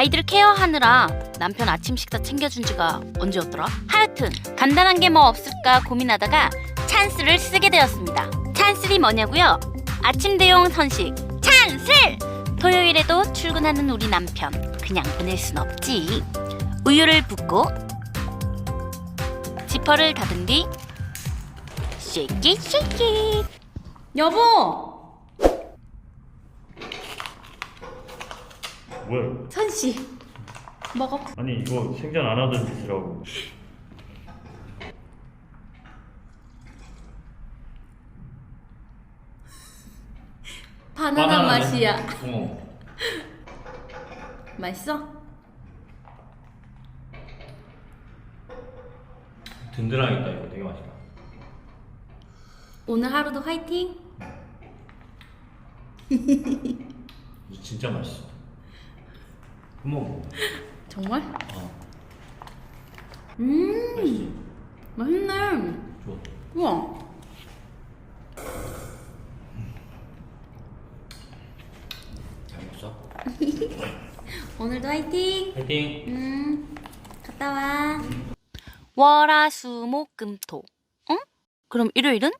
아이들 케어하느라 남편 아침 식사 챙겨준 지가 언제였더라? 하여튼 간단한 게 뭐 없을까 고민하다가 찬스를 쓰게 되었습니다. 찬슬이 뭐냐고요? 아침 대용 선식 찬슬! 토요일에도 출근하는 우리 남편 그냥 보낼 순 없지. 우유를 붓고 지퍼를 닫은 뒤 쉐이키 쉐이키 여보 뭐야? 선씨 먹어 아니 이거 생전 안 하던 짓이라고. 바나나 바나나네. 맛이야 어. 맛있어? 든든하겠다 이거 되게 맛있다. 오늘 하루도 화이팅 이거 진짜 맛있어. 먹어. 정말? 어. 음 맛있지? 맛있네 좋아. 우와 잘 먹었어? 오늘도 화이팅 파이팅. 음 갔다 와 월화수목금토 응? 그럼 일요일은